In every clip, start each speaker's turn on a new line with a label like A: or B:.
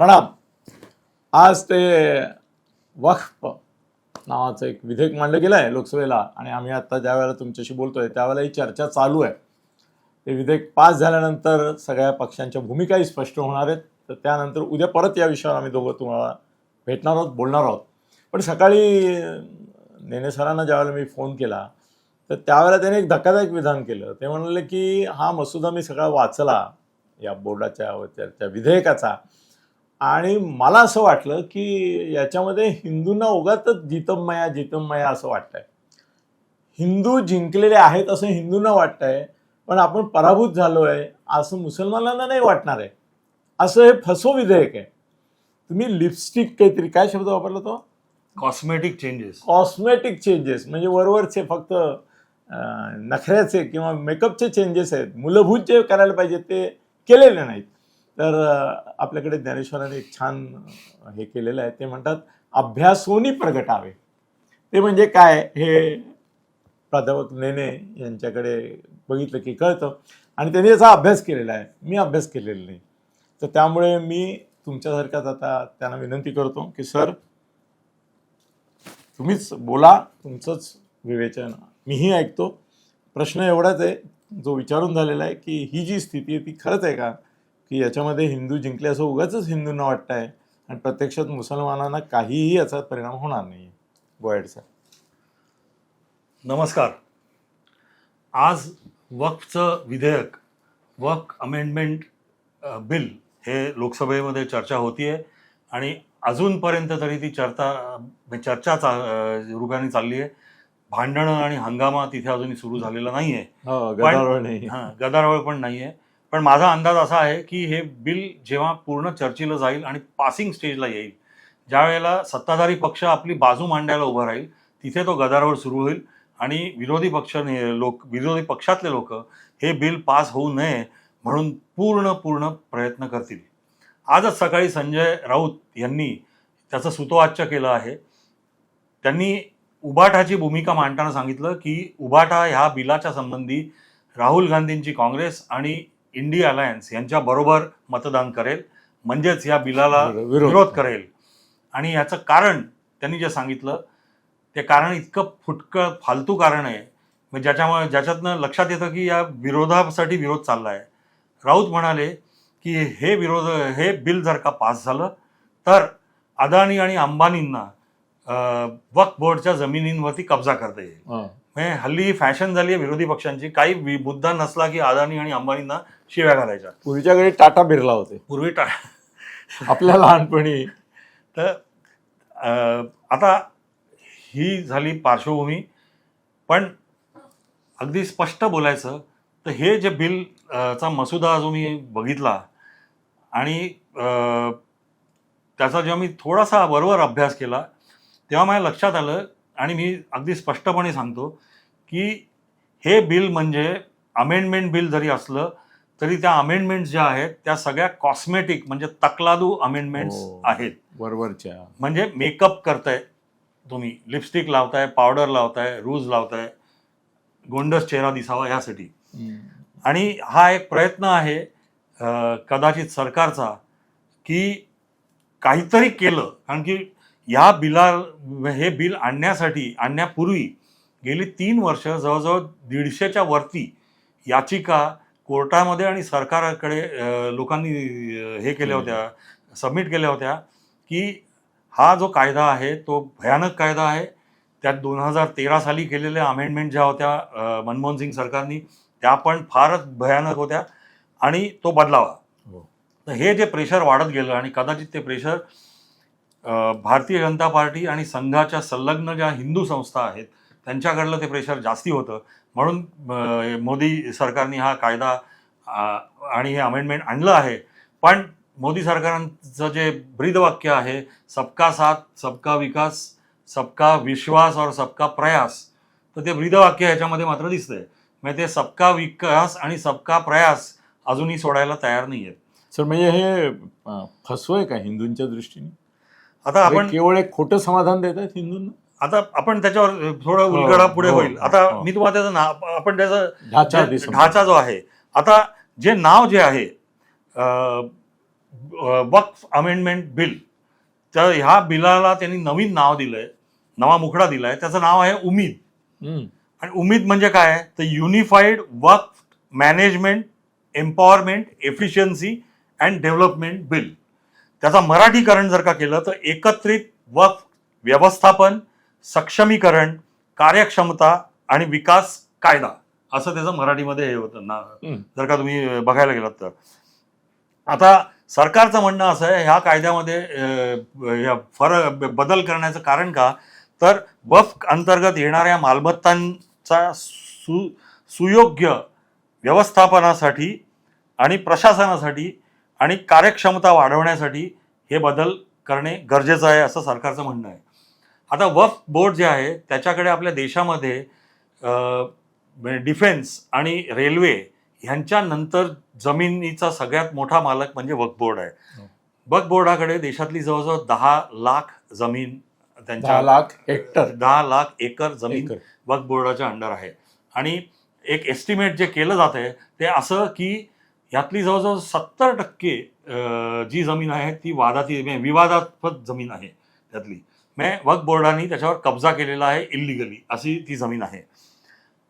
A: प्रणाम. आज ते वक्फ नावाचं एक विधेयक मांडलं गेलं आहे लोकसभेला आणि आम्ही आता ज्या वेळेला तुमच्याशी बोलतोय त्यावेळेला ही चर्चा चालू आहे. ते विधेयक पास झाल्यानंतर सगळ्या पक्षांच्या भूमिकाही स्पष्ट होणार आहेत. तर त्यानंतर उद्या परत या विषयावर आम्ही दोघं तुम्हाला भेटणार आहोत बोलणार आहोत. पण सकाळी अं, नेने सरांना ज्यावेळेला मी फोन केला तर त्यावेळेला त्याने एक धक्कादायक विधान केलं. ते म्हणाले की हा मसुदा मी सगळा वाचला या बोर्डाच्या त्या विधेयकाचा. आणि मला असं वाटलं की याच्यामध्ये हिंदूंना उगाच जितममया जितममया असं वाटतंय. हिंदू जिंकलेले आहेत असं हिंदूंना वाटतंय पण आपण पराभूत झालो आहे असं मुसलमानांना नाही वाटणार आहे. असं हे फसव विधेयक आहे. तुम्ही लिपस्टिक काहीतरी काय शब्द वापरला तो?
B: कॉस्मेटिक चेंजेस
A: कॉस्मेटिक चेंजेस म्हणजे वरवरचे फक्त नखऱ्याचे किंवा मेकअपचे चेंजेस आहेत. मूलभूत जे करायला पाहिजे ते केलेले नाहीत. तर आपल्याकडे ज्ञानेश्वरांनी एक छान हे केलेलं आहे. ते म्हणतात अभ्यासोनी प्रगटावे. ते म्हणजे काय? हे प्राध्यापक नेने यांच्याकडे बघितलं की कळतं. आणि त्यांनी याचा अभ्यास केलेला आहे. मी अभ्यास केलेला नाही. तर त्यामुळे मी तुमच्यासारखाच आता त्यांना विनंती करतो की सर तुम्हीच बोला. तुमचंच विवेचन मीही ऐकतो. प्रश्न एवढाच आहे जो विचारून झालेला आहे की ही जी स्थिती आहे ती खरंच आहे का? की याच्यामध्ये हिंदू जिंकले असं उगाच हिंदूंना वाटतं आहे आणि प्रत्यक्षात मुसलमानांना काहीही याचा परिणाम होणार नाही गोयड सर
B: नमस्कार. आज वक्फचं विधेयक वक्फ अमेंडमेंट बिल हे लोकसभेमध्ये चर्चा होतीये. आणि अजूनपर्यंत तरी ती चर्चा चर्चा चा अ, रूपाने चालली आहे भांडणं आणि हंगामा तिथे अजूनही सुरू झालेला नाही आहे
A: हो गदारोळ नाही
B: हां गदारोळ पण नाही आहे पण माझा अंदाज असा आहे की हे बिल जेव्हा पूर्ण चर्चेला जाईल आणि पासिंग स्टेजला येईल ज्या वेळेला सत्ताधारी पक्ष आपली बाजू मांडायला उभं राहील तिथे तो गदारोळ सुरू होईल आणि विरोधी पक्ष लोक विरोधी पक्षातले लोक हे बिल पास होऊ नये म्हणून पूर्ण पूर्ण प्रयत्न करतील. आजच सकाळी संजय राऊत यांनी त्याचं सुतोवाच्य केलं आहे. त्यांनी उबाटाची भूमिका मांडताना सांगितलं की उबाटा ह्या बिलाच्या संबंधी राहुल गांधींची काँग्रेस आणि इंडिया अलायन्स यांच्या बरोबर मतदान करेल म्हणजेच या बिलाला
A: विरोध.
B: करेल. आणि याचं कारण त्यांनी जे सांगितलं ते कारण इतकं फुटकं फालतू कारण आहे. म्हणजे ज्याच्यामुळे ज्याच्यातनं लक्षात येतं की या विरोधासाठी विरोध चालला आहे राऊत म्हणाले की हे विरोध हे बिल जर का पास झालं तर अदानी आणि अंबानींना वक्फ बोर्डच्या जमिनींवरती कब्जा करता. येईल. म्हणजे हल्ली ही फॅशन झाली आहे विरोधी पक्षांची. काही मुद्दा नसला की अदानी आणि अंबानींना शिव्या घालायच्या.
A: पूर्वीच्या घरी टाटा बिर्ला होते.
B: पूर्वी टा
A: आपल्या लहानपणी.
B: तर आता ही झाली पार्श्वभूमी. पण अगदी स्पष्ट बोलायचं तर हे जे बिल चा मसुदा जो मी बघितला आणि त्याचा जेव्हा मी थोडासा बरोबर अभ्यास केला तेव्हा माझ्या लक्षात आलं आणि मी अगदी स्पष्टपणे सांगतो की हे बिल म्हणजे अमेंडमेंट बिल जरी असलं तरी त्या अमेंडमेंट्स ज्या आहेत त्या सगळ्या कॉस्मेटिक म्हणजे तकलादू अमेंडमेंट्स
A: हो.
B: आहेत
A: वरवरच्या
B: म्हणजे मेकअप करताय तुम्ही लिपस्टिक लावताय पावडर लावताय रूज लावताय गोंडस चेहरा दिसावा यासाठी. आणि हा एक प्रयत्न आहे कदाचित सरकारचा की काहीतरी केलं कारण की या बिला हे बिल आणण्यासाठी आणण्यापूर्वी गेली तीन वर्ष जवळजवळ दीडशेच्या वरती याचिका कोर्टामध्ये आणि सरकारकडे लोकांनी हे केल्या होत्या सबमिट केल्या होत्या की हा जो कायदा आहे तो भयानक कायदा आहे. त्यात दोन हजार तेरा साली केलेल्या अमेंडमेंट ज्या होत्या मनमोहन सिंग सरकारनी त्या पण फारच भयानक होत्या आणि तो बदलावा.
A: हो.
B: तर हे जे प्रेशर वाढत गेलं आणि कदाचित ते प्रेशर भारतीय जनता पार्टी आणि संघाच्या संलग्न ज्या हिंदू संस्था आहेत त्यांच्याकडलं ते प्रेशर जास्ती होतं. म्हणून मोदी सरकारने हा कायदा आणि हे अमेंडमेंट आणलं आहे. पण मोदी सरकारांचं जे ब्रीदवाक्य आहे सबका साथ सबका विकास सबका विश्वास और सबका प्रयास तर ते ब्रीदवाक्य ह्याच्यामध्ये मात्र दिसतंय. म्हणजे ते सबका विकास आणि सबका प्रयास अजूनही सोडायला तयार नाही आहेत
A: सर म्हणजे हे फसवं आहे का हिंदूंच्या दृष्टीने?
B: आता आपण
A: हे केवळ एक खोटं समाधान देत आहेत हिंदूंना?
B: आता आपण त्याच्यावर थोडं
A: हो,
B: उलगडा पुढे
A: हो,
B: होईल. आता
A: हो.
B: मी तुम्हाला त्याचं नाव आपण त्याचं
A: ढाचा
B: जे
A: दिसून
B: ढाचा जो आहे आता जे नाव जे आहे वक्फ अमेंडमेंट बिल तर ह्या बिलाला त्यांनी नवीन नाव दिलंय नवा मुखडा दिलाय. त्याचं नाव आहे उमीद. आणि उमीद म्हणजे काय? तर unified work management empowerment efficiency and development bill त्याचा मराठीकरण जर का केलं तर एकत्रित वक्फ व्यवस्थापन सक्षमीकरण कार्यक्षमता आणि विकास कायदा असं त्याचं मराठीमध्ये हे होतं ना. जर का तुम्ही बघायला गेलात तर. आता सरकारचं म्हणणं असं आहे ह्या कायद्यामध्ये फरक बदल करण्याचं कारण का? तर वफ अंतर्गत येणाऱ्या मालमत्तांचा सु सुयोग्य व्यवस्थापनासाठी आणि प्रशासनासाठी आणि कार्यक्षमता वाढवण्यासाठी हे बदल करणे गरजेचं आहे असं सरकारचं म्हणणं आहे आता वफ बोर्ड जे आहे त्याच्याकडे आपल्या देशामध्ये डिफेन्स आणि रेल्वे ह्यांच्यानंतर जमिनीचा सगळ्यात मोठा मालक म्हणजे वक्फ बोर्ड आहे
A: हो.
B: वक्फ बोर्डाकडे देशातली जवळजवळ दहा लाख जमीन त्यांच्या
A: लाख हेक्टर
B: दहा लाख एकर जमीन. वक्फ बोर्डाच्या अंडर आहे आणि एक एस्टिमेट जे केलं जात आहे ते असं की यातली जवळजवळ सत्तर टक्के जी जमीन आहे ती वादाची म्हणजे विवादास्पद जमीन आहे त्यातली. म्हणजे वक्फ बोर्डाने त्याच्यावर कब्जा केलेला आहे इलिगली अशी ती जमीन आहे.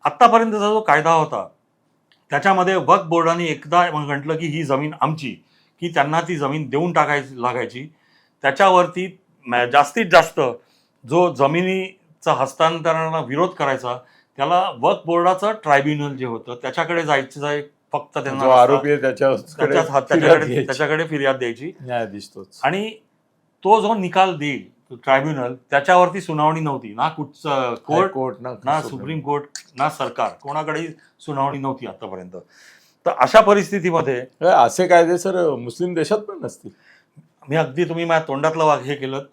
B: आत्तापर्यंतचा जो कायदा होता त्याच्यामध्ये वक्फ बोर्डाने एकदा म्हटलं की ही जमीन आमची की त्यांना ती जमीन देऊन टाकायची लागायची. त्याच्यावरती जास्तीत जास्त जो जमिनीचा हस्तांतरणाला विरोध करायचा त्याला वक्फ बोर्डाचं ट्रायब्युनल जे होतं त्याच्याकडे जायचं एक फक्त त्यांना
A: जो आरोपी आहे त्याच्याकडे
B: त्याच्यात-
A: फिर्याद
B: त्याच्याकडे
A: घ्यायची.
B: त्याच्याकडे फिर्याद द्यायची.
A: न्यायाधीश तोच
B: आणि तो जो निकाल देईल ट्रायब्युनल त्याच्यावरती सुनावणी नव्हती. ना कुठचं कोर्ट
A: कोर्ट
B: ना सुप्रीम कोर्ट ना सरकार. कोणाकडेही सुनावणी नव्हती आतापर्यंत. तर अशा परिस्थितीमध्ये
A: असे कायदे सर मुस्लिम देशात पण नसतील.
B: मी अगदी तुम्ही माझ्या तोंडातलं वाघ हे केलं.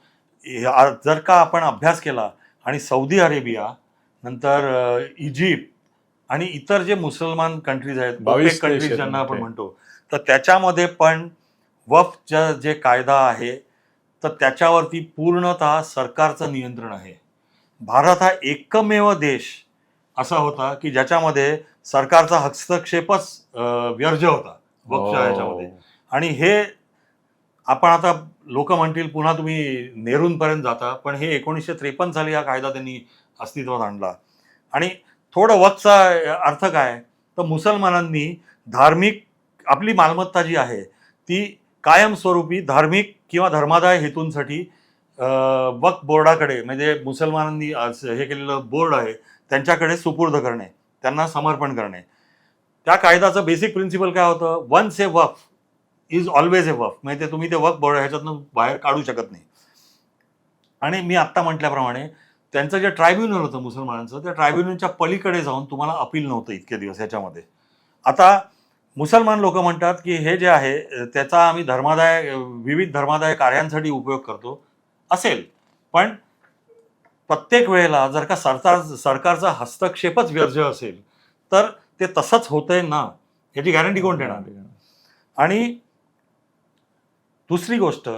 B: हे आ- जर का आपण अभ्यास केला आणि सौदी अरेबिया नंतर अ, इजिप्त आणि इतर जे मुसलमान कंट्रीज आहेत
A: बावीस आहेत
B: ज्यांना आपण. म्हणतो तर त्याच्यामध्ये पण वफच्या जे कायदा आहे तर त्याच्यावरती पूर्णतः सरकारचं नियंत्रण आहे भारत हा एकमेव देश असा होता की ज्याच्यामध्ये सरकारचा हस्तक्षेपच व्यर्ज होता वफच्या
A: हो.
B: आणि हे आपण आता लोक म्हणतील पुन्हा तुम्ही नेहरूंपर्यंत जाता पण हे एकोणीसशे त्रेपन्न साली हा कायदा त्यांनी अस्तित्वात आणला आणि थोडं वक्तचा अर्थ काय? तर मुसलमानांनी धार्मिक आपली मालमत्ता जी आहे ती कायमस्वरूपी धार्मिक किंवा धर्मादाय हेतूंसाठी वक्फ बोर्डाकडे म्हणजे मुसलमानांनी हे केलेलं बोर्ड आहे त्यांच्याकडे सुपूर्द करणे त्यांना समर्पण करणे. त्या कायद्याचं बेसिक प्रिन्सिपल काय होतं? Once a waqf is always a waqf म्हणजे ते तुम्ही ते वक्फ बोर्ड ह्याच्यातनं बाहेर काढू शकत नाही. आणि मी आत्ता म्हटल्याप्रमाणे त्यांचं जे ट्रायब्युनल होतं मुसलमानांचं त्या ट्रायब्युनलच्या पलीकडे जाऊन तुम्हाला अपील नव्हतं इतके दिवस ह्याच्यामध्ये आता मुसलमान लोक म्हणतात की हे जे आहे त्याचा आम्ही धर्मादाय विविध धर्मादाय कार्यांसाठी उपयोग करतो असेल. पण प्रत्येक वेळेला जर का सरकार सरकारचा हस्तक्षेपच व्यर्ज असेल तर ते तसंच होतंय ना? याची गॅरंटी कोण देणार. आणि दुसरी गोष्ट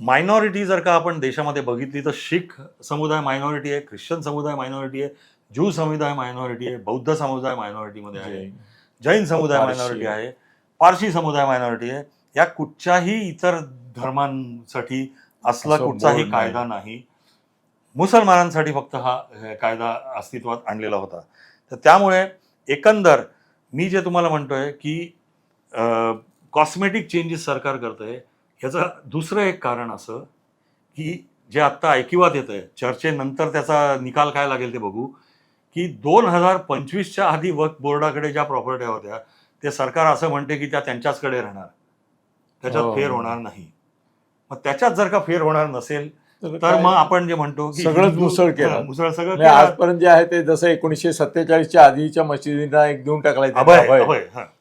B: मायनॉरिटी जर का आपण देशामध्ये बघितली तर शीख समुदाय मायनॉरिटी आहे ख्रिश्चन समुदाय मायनॉरिटी आहे ज्यू समुदाय मायनॉरिटी आहे बौद्ध समुदाय मायनॉरिटीमध्ये आहे जैन समुदाय. मायनॉरिटी आहे पारशी समुदाय मायनॉरिटी आहे या कुठच्याही इतर धर्मांसाठी असला
A: असं
B: कुठचाही. कायदा नाही मुसलमानांसाठी फक्त हा कायदा अस्तित्वात आणलेला होता तर त्यामुळे एकंदर मी जे तुम्हाला म्हणतोय की कॉस्मेटिक चेंजेस सरकार करतंय ह्याचं दुसरं एक कारण असं की जे आत्ता ऐकिवात येत आहे चर्चेनंतर त्याचा निकाल काय लागेल ते बघू की दोन हजार पंचवीसच्या आधी वक्फ बोर्डाकडे ज्या प्रॉपर्ट्या होत्या ते सरकार असं म्हणते की त्या त्यांच्याचकडे राहणार त्याच्यात
A: हो.
B: फेर होणार नाही मग त्याच्यात जर का फेर होणार नसेल तर? मग आपण जे म्हणतो की
A: सगळंच मुसळ केलं.
B: मुसळ सगळं
A: म्हणजे. आजपर्यंत जे आहे ते जसं एकोणीसशे सत्तेचाळीसच्या आधीच्या मशिदींना एक देऊन टाकलाय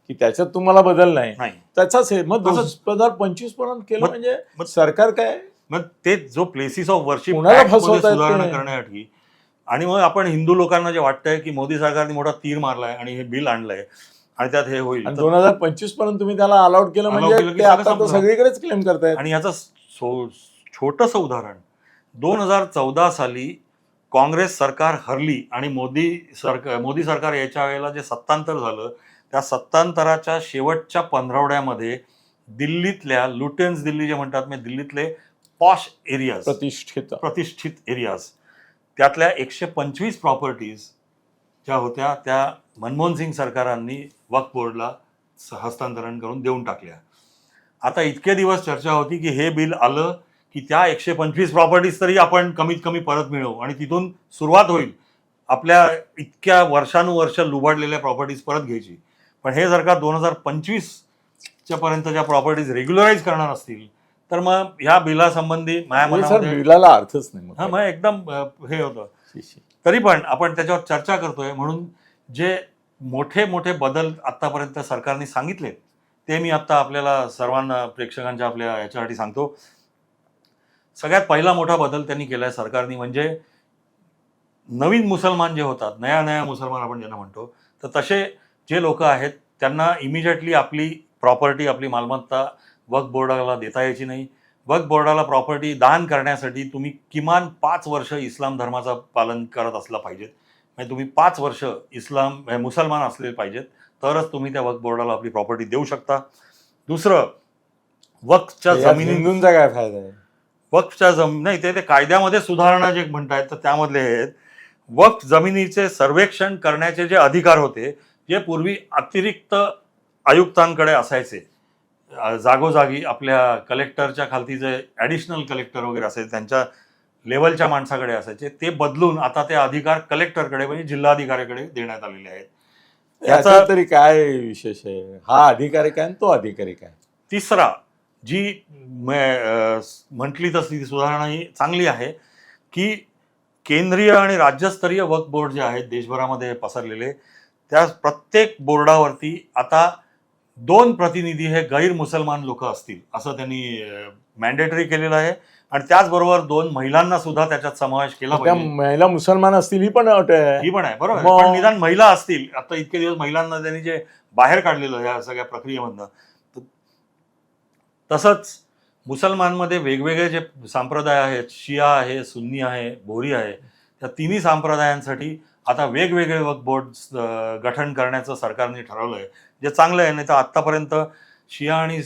B: हा,
A: की त्याच्यात तुम्हाला बदल नाही. त्याचाच आहे मग. दोन हजार पंचवीसपर्यंत केलं म्हणजे सरकार काय?
B: मग ते जो प्लेसेस ऑफ वर्शिप
A: फसवतायत
B: सुधारणा? करण्यासाठी आणि मग आपण हिंदू लोकांना जे वाटतंय की मोदी सरकारने मोठा तीर मारलाय आणि हे बिल आणलंय आणि त्यात हे होईल.
A: दोन हजार पंचवीसपर्यंत तुम्ही त्याला अलाउड केलं म्हणजे. सगळीकडेच क्लेम करतायत.
B: आणि याचं छोटंसं उदाहरण. दोन हजार चौदा साली काँग्रेस सरकार हरली आणि मोदी सरकार मोदी सरकार याच्या वेळेला जे सत्तांतर झालं त्या सत्तांतराच्या शेवटच्या पंधरवड्यामध्ये दिल्लीतल्या लुटेन्स दिल्ली जे म्हणतात म्हणजे दिल्लीतले पॉश एरियाज
A: प्रतिष्ठित.
B: प्रतिष्ठित एरियाज त्यातल्या एकशे पंचवीस प्रॉपर्टीज ज्या होत्या त्या मनमोहन सिंग सरकारांनी वक्फ बोर्डला हस्तांतरण करून देऊन टाकल्या. आता इतके दिवस चर्चा होती की हे बिल आलं की त्या एकशे पंचवीस प्रॉपर्टीज तरी आपण कमीत कमी परत मिळवू आणि तिथून सुरुवात होईल. आपल्या इतक्या वर्षानुवर्ष लुबाडलेल्या प्रॉपर्टीज परत घ्यायची. पण हे जर का दोन हजार पंचवीसच्या पर्यंत ज्या प्रॉपर्टीज रेग्युलराईज करणार असतील तर मग ह्या बिलासंबंधी माझ्या
A: बिलाला अर्थच नाही
B: हा
A: मग.
B: एकदम हे होतं. तरी पण आपण त्याच्यावर चर्चा करतोय म्हणून जे मोठे मोठे बदल आतापर्यंत सरकारने सांगितले ते मी आता आपल्याला सर्वांना प्रेक्षकांच्या आपल्या याच्यासाठी सांगतो सगळ्यात पहिला मोठा बदल त्यांनी केलाय सरकारने म्हणजे नवीन मुसलमान जे होतात नया नया मुसलमान आपण ज्यांना म्हणतो तर तसे जे लोक आहेत त्यांना इमिजिएटली आपली प्रॉपर्टी आपली मालमत्ता वक्फ बोर्डाला देता यायची नाही. वक्फ बोर्डाला प्रॉपर्टी दान करण्यासाठी तुम्ही किमान पाच वर्ष इस्लाम धर्माचं पालन करत असलं पाहिजेत. म्हणजे तुम्ही पाच वर्ष इस्लाम म्हणजे मुसलमान असले पाहिजेत तरच तुम्ही त्या वक्फ बोर्डाला आपली प्रॉपर्टी देऊ शकता. दुसरं वक्फच्या
A: यात
B: जमिनी
A: हिंदूंचा काय फायदा आहे?
B: वक्फच्या जम नाही ते कायद्यामध्ये सुधारणा जे म्हणतायत तर त्यामधले हे आहेत. वक्फ जमिनीचे सर्वेक्षण करण्याचे जे अधिकार होते जे पूर्वी अतिरिक्त आयुक्तांकडे असायचे. जागोजागी आपल्या कलेक्टरच्या खालती जे ॲडिशनल कलेक्टर वगैरे असायचे त्यांच्या लेवलच्या माणसाकडे असायचे. ते बदलून आता ते अधिकार कलेक्टरकडे म्हणजे जिल्हाधिकाऱ्याकडे देण्यात आलेले आहेत. याचा-
A: तरी काय विशेष आहे? हा अधिकारी काय आणि तो अधिकारी काय
B: तिसरा जी म्हटली तशी सुधारणा ही चांगली आहे की केंद्रीय आणि राज्यस्तरीय वक्फ बोर्ड जे आहेत देशभरामध्ये पसरलेले त्या प्रत्येक बोर्डावरती आता दोन प्रतिनिधी हे गैर मुसलमान लोक असतील असं त्यांनी मॅन्डेटरी केलेलं आहे. आणि त्याचबरोबर दोन महिलांना सुद्धा त्याच्यात समावेश केला
A: त्या महिला मुसलमान असतील ही पण अट आहे.
B: ही पण आहे बरोबर. पण निदान महिला असतील. आता इतके दिवस महिलांना त्यांनी जे बाहेर काढलेलं या सगळ्या प्रक्रियेमधनं तसंच मुसलमानमध्ये वेगवेगळे जे संप्रदाय आहेत शिया आहे सुन्नी आहे बोरी आहे त्या तिन्ही संप्रदायांसाठी आता वेगवेगळे वक्फ बोर्ड गठन करण्याचं सरकारने ठरवलं आहे जे चांगलं आहे नाही तर आत्तापर्यंत शिया आणि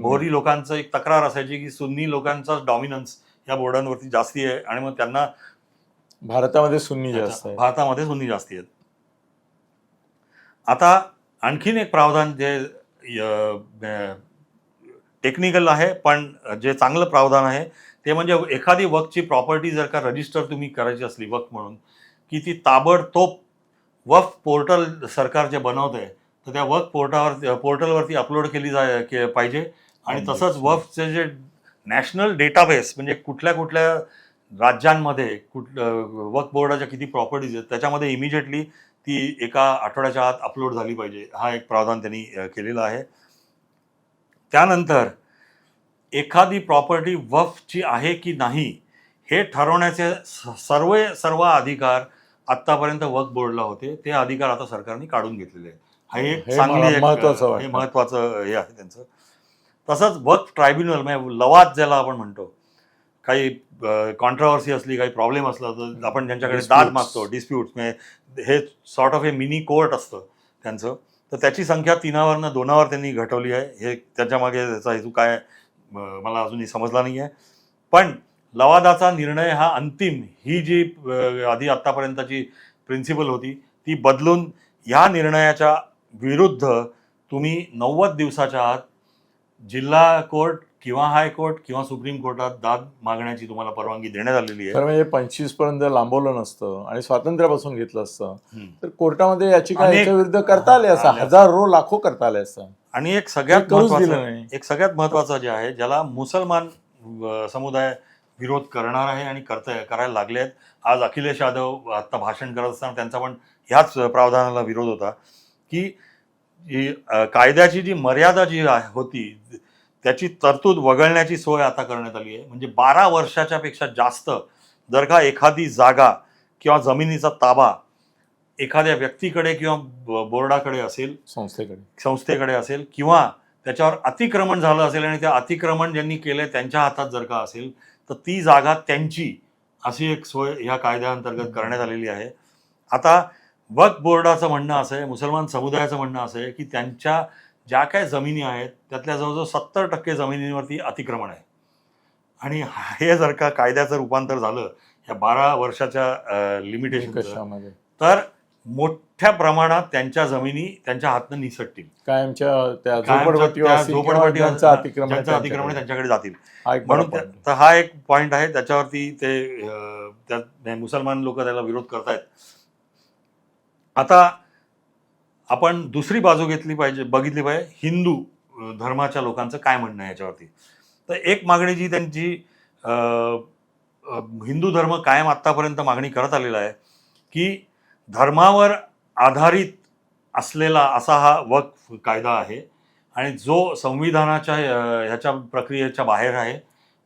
B: बोरी लोकांचं एक तक्रार असायची की सुन्नी लोकांचा डॉमिनन्स या बोर्डांवरती जास्ती आहे आणि मग त्यांना
A: भारतामध्ये सुन्नी जास्त
B: भारतामध्ये सुन्नी जास्ती आहेत. आता आणखीन एक प्रावधान जे टेक्निकल आहे पण जे चांगलं प्रावधान आहे ते म्हणजे एखादी वक्फची प्रॉपर्टी जर का रजिस्टर तुम्ही करायची असली वक्फ म्हणून की ती ताबडतोब वक्फ पोर्टल सरकार जे बनवत आहे तर त्या वक्फ पोर्टावर पोर्टलवरती अपलोड केली जाय के- पाहिजे. आणि तसंच वक्फचे जे नॅशनल डेटाबेस म्हणजे कुठल्या कुठल्या राज्यांमध्ये कुठ वक्फ बोर्डाच्या किती प्रॉपर्टीज आहेत त्याच्यामध्ये इमिजिएटली ती एका आठवड्याच्या आत अपलोड झाली पाहिजे हा एक प्रावधान त्यांनी केलेला आहे. त्यानंतर एखादी प्रॉपर्टी वक्फची आहे की नाही हे ठरवण्याचे स- सर्व सर्व अधिकार आत्तापर्यंत वक्फ बोर्डला होते ते अधिकार आता सरकारने काढून घेतलेले आहेत हा एक चांगली अ, हे. महत्वाचं हे आहे त्यांचं तसंच वक्फ ट्रायब्युनल म्हणजे लवाद ज्याला आपण म्हणतो काही कॉन्ट्रावर्सी असली काही प्रॉब्लेम असला तर आपण ज्यांच्याकडे दाद. मागतो डिस्प्यूट म्हणजे हे sort of a mini court असतं त्यांचं तर त्याची संख्या तीनावरनं दोनावर त्यांनी घटवली आहे. हे त्याच्यामागे त्याचा हेतू काय मला अजूनही समजला नाही आहे पण लवादाचा निर्णय हा अंतिम ही जी आधी आत्तापर्यंतची प्रिन्सिपल होती ती बदलून ह्या निर्णयाच्या विरुद्ध तुम्ही नव्वद दिवसाच्या आत जिल्हा कोर्ट किंवा हायकोर्ट किंवा सुप्रीम कोर्टात दाद मागण्याची तुम्हाला परवानगी देण्यात आलेली आहे?
A: म्हणजे पंचवीसपर्यंत लांबवलं नसतं आणि स्वातंत्र्यापासून घेतलं असतं. तर कोर्टामध्ये याच्या विरुद्ध करता आले असं. हजारो लाखो करता आले असतं
B: आणि एक सगळ्यात महत्वाचं एक सगळ्यात महत्वाचं जे आहे ज्याला मुसलमान समुदाय विरोध करणार आहे आणि करता करायला लागले आहेत. आज अखिलेश यादव आता भाषण करत असताना त्यांचा पण ह्याच प्रावधानाला विरोध होता की ही कायद्याची जी मर्यादा जी आहे- होती त्याची तरतूद वगळण्याची सोय आता करण्यात आली आहे. म्हणजे बारा वर्षाच्या पेक्षा जास्त जर का एखादी जागा किंवा जमिनीचा ताबा एखाद्या व्यक्तीकडे किंवा बोर्डाकडे असेल
A: संस्थेकडे.
B: संस्थेकडे असेल किंवा त्याच्यावर अतिक्रमण झालं असेल आणि त्या अतिक्रमण ज्यांनी केलंय त्यांच्या हातात जर का असेल तर ती जागा त्यांची अशी एक सोय ह्या कायद्याअंतर्गत करण्यात आलेली आहे. आता वक्फ बोर्डाचं म्हणणं असं आहे मुसलमान समुदायाचं म्हणणं असं आहे की त्यांच्या ज्या काय जमिनी आहेत त्यातल्या जवळजवळ सत्तर टक्के जमिनीवरती अतिक्रमण आहे. आणि हे जर का कायद्याचं रूपांतर झालं या बारा वर्षाच्या लिमिटेशन तर मोठ्या प्रमाणात त्यांच्या जमिनी त्यांच्या हातनं निसटतील.
A: कायमच्या अतिक्रमण त्यांच्याकडे.
B: जातील. म्हणून तर हा एक पॉइंट आहे. त्याच्यावरती ते मुसलमान लोक त्याला विरोध करतायत. आता आपण दुसरी बाजू घेतली पाहिजे बघितली पाहिजे हिंदू धर्माच्या लोकांचं काय म्हणणं आहे याच्यावरती. तर एक मागणी जी त्यांची हिंदू धर्म कायम आत्तापर्यंत मागणी करत आलेला आहे की धर्मावर आधारित असलेला असा हा वक्फ कायदा आहे आणि जो संविधानाच्या ह्याच्या प्रक्रियेच्या बाहेर आहे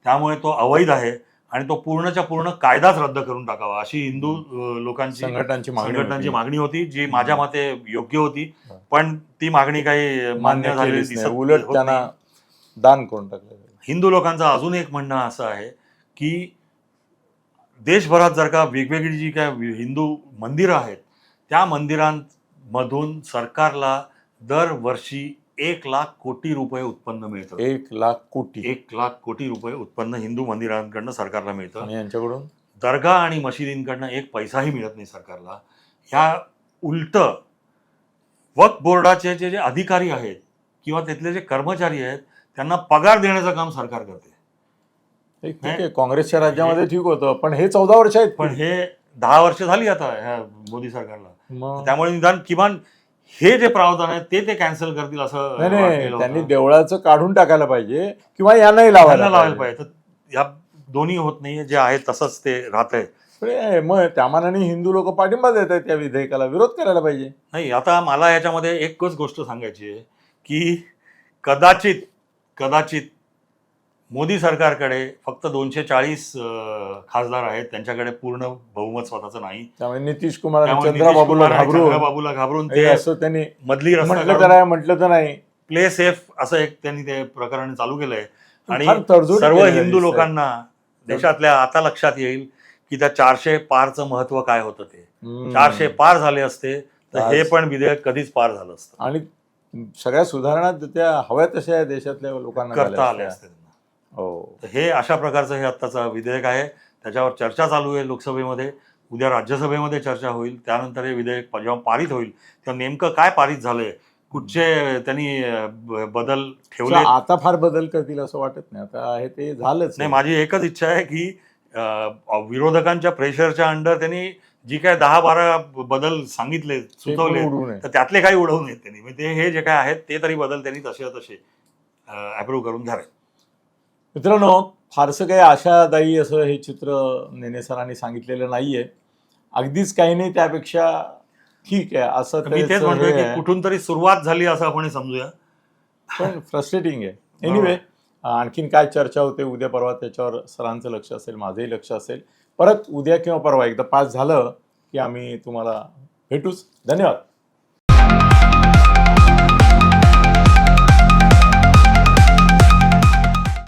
B: त्यामुळे तो अवैध आहे. आणि तो पूर्णच्या पूर्ण कायदाच रद्द करून टाकावा अशी हिंदू लोकांची
A: संघटनांची मागणी
B: संघटनांची
A: होती.
B: मागणी होती जी माझ्या मते योग्य होती. पण ती मागणी काही
A: मान्य
B: झालेली दिसत
A: उलट त्यांना. दान करून टाकलं
B: हिंदू लोकांचं अजून एक म्हणणं असं आहे की देशभरात जर का वेगवेगळी जी काय हिंदू मंदिरं आहेत त्या मंदिरांमधून सरकारला दरवर्षी एक लाख कोटी रुपये उत्पन्न मिळतं.
A: एक लाख कोटी.
B: एक लाख कोटी रुपये उत्पन्न हिंदू मंदिरांकडनं सरकारला मिळतं.
A: आणि यांच्याकडून?
B: दर्गा आणि मशिदींकडनं एक पैसाही मिळत नाही सरकारला. ह्या उलट वक्फ बोर्डाचे जे जे अधिकारी आहेत किंवा तिथले जे कर्मचारी आहेत त्यांना पगार देण्याचं काम सरकार करते.
A: एक ठीक आहे काँग्रेसच्या राज्यामध्ये ठीक होतं पण हे चौदा वर्ष आहेत.
B: पण हे दहा वर्ष झाली आता ह्या मोदी सरकारला.
A: मग?
B: त्यामुळे निदान किमान हे जे प्रावधान आहे ते ते कॅन्सल करतील असं
A: नाही
B: वाटलेलं
A: नाही
B: होतं.
A: त्यांनी देवळाचं काढून टाकायला पाहिजे किंवा यांनाही लावायला
B: त्यांना लावायला
A: पाहिजे.
B: पाहिजे. तर या दोन्ही होत नाहीये जे आहे तसंच ते राहत आहे
A: हे मग त्या मानाने हिंदू लोक पाठिंबा देत आहेत त्या विधेयकाला विरोध करायला पाहिजे.
B: नाही आता मला याच्यामध्ये एकच गोष्ट सांगायची आहे की कदाचित कदाचित मोदी सरकारकडे फक्त दोनशे चाळीस खासदार आहेत. त्यांच्याकडे पूर्ण बहुमत स्वतःचं नाही.
A: त्यामुळे नितीश कुमार चंद्राबाबूला घाबरून
B: ते
A: असं त्यांनी
B: मधली
A: म्हटलं तर नाही.
B: प्ले सेफ असं एक त्यांनी ते प्रकरण चालू केलंय. आणि सर्व हिंदू. लोकांना देशातल्या आता लक्षात येईल की त्या चारशे पारचं महत्त्व काय होतं ते. चारशे पार झाले असते तर हे पण विधेयक कधीच पार झालं असतं.
A: आणि सगळ्या सुधारणा त्या हव्या तशा देशातल्या लोकांना
B: करता
A: झाल्या
B: आले तर हे अशा प्रकारचं हे आत्ताचं विधेयक आहे. त्याच्यावर चर्चा चालू आहे लोकसभेमध्ये. उद्या राज्यसभेमध्ये चर्चा होईल. त्यानंतर हे विधेयक जेव्हा पारित होईल तेव्हा नेमकं काय पारित झालंय? कुठचे त्यांनी बदल ठेवले
A: आता फार बदल करतील असं वाटत नाही. आता हे ते झालंच
B: नाही माझी एकच इच्छा आहे की विरोधकांच्या प्रेशरच्या अंडर त्यांनी जी काय दहा बारा बदल सांगितले सुचवले. तर त्यातले काही उडवू नयेत त्यांनी. म्हणजे ते हे जे काय आहेत ते तरी बदल त्यांनी तसे तसे अप्रूव्ह करून घ्यावे
A: मित्रांनो फारसं काही आशादायी असं हे चित्र नेने सरांनी सांगितलेलं नाहीये. अगदीच काही नाही त्यापेक्षा ठीक आहे असं
B: मी तेच म्हणतोय की. कुठून तरी सुरुवात झाली असं आपण समजूया.
A: पण फ्रस्ट्रेटिंग आहे. एनिवे आणखीन काय चर्चा होते उद्या परवा त्याच्यावर सरांचं लक्ष असेल माझंही लक्ष असेल. परत उद्या किंवा परवा एकदा पास झालं की आम्ही तुम्हाला भेटूच. धन्यवाद.